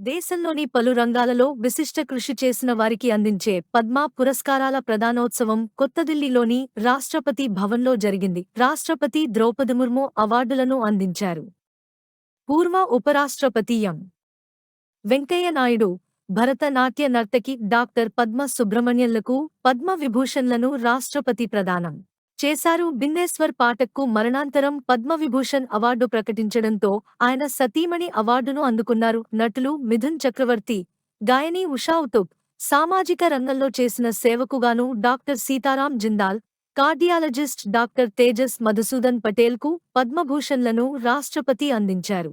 దేశంలోని పలు రంగాలలో విశిష్ట కృషి చేసిన వారికి అందించే పద్మ పురస్కారాల ప్రధానోత్సవం కొత్తదిల్లీలోని రాష్ట్రపతి భవన్లో జరిగింది. రాష్ట్రపతి ద్రౌపది ముర్ము అవార్డులను అందించారు. పూర్వ ఉపరాష్ట్రపతి ఎం. వెంకయ్య నాయుడు భరతనాట్య నర్తకి డాక్టర్ పద్మ సుబ్రహ్మణ్యంలకు పద్మ విభూషణ్లను రాష్ట్రపతి ప్రదానం. చేశారు. బిన్నేశ్వర్ పాఠక్కు మరణాంతరం పద్మవిభూషణ్ అవార్డు ప్రకటించడంతో ఆయన సతీమణి అవార్డును అందుకున్నారు. నటులు మిథున్ చక్రవర్తి గాయని ఉషా ఉతుప్ సామాజిక రంగంలో చేసిన సేవకుగాను doctor Sitaram Jindal cardiologist doctor Tejas Madhusudan పటేల్కు పద్మభూషణ్లను రాష్ట్రపతి అందించారు.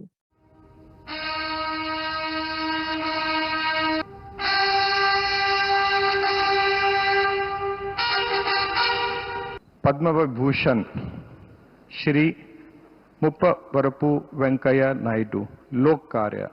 पद्मभूषण श्री मुप्परपु वेंकय्या नायडू लोक कार्या